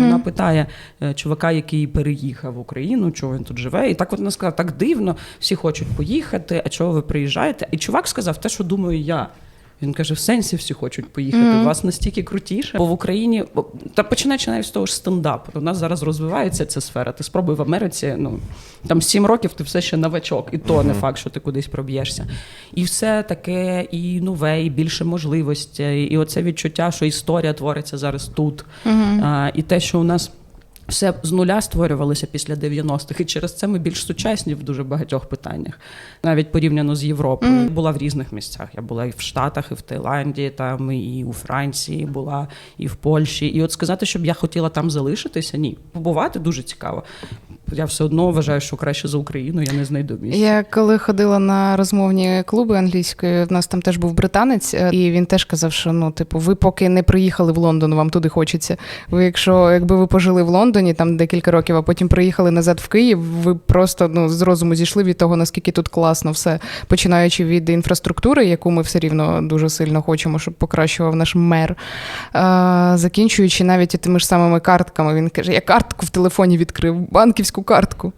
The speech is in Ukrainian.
Вона питає е, чувака, який переїхав в Україну, чого він тут живе. І так от вона сказала, так дивно, всі хочуть поїхати, а чого ви приїжджаєте? І чувак сказав те, що думаю я. Він каже: в сенсі всі хочуть поїхати. У вас настільки крутіше. Бо в Україні та починаючи навіть з того ж стендапу. У нас зараз розвивається ця сфера. Ти спробуй в Америці. Ну там сім років ти все ще новачок, і то не факт, що ти кудись проб'єшся. І все таке, і нове, і більше можливостей, і оце відчуття, що історія твориться зараз тут. А, і те, що у нас. Все з нуля створювалося після 90-х, і через це ми більш сучасні в дуже багатьох питаннях, навіть порівняно з Європою. Була в різних місцях. Я була і в Штатах, і в Таїланді, там і у Франції була, і в Польщі. І от сказати, щоб я хотіла там залишитися, ні, побувати дуже цікаво. Я все одно вважаю, що краще за Україну я не знайду місця. Я коли ходила на розмовні клуби англійської, в нас там теж був британець, е, і він теж казав, що ну, типу, ви поки не приїхали в Лондон, вам туди хочеться. Ви, якщо якби ви пожили в Лондоні там декілька років, а потім приїхали назад в Київ, ви просто ну з розуму зійшли від того, наскільки тут класно все, починаючи від інфраструктури, яку ми все рівно дуже сильно хочемо, щоб покращував наш мер. А, закінчуючи навіть тими ж самими картками. Він каже: я картку в телефоні відкрив, банківську картку.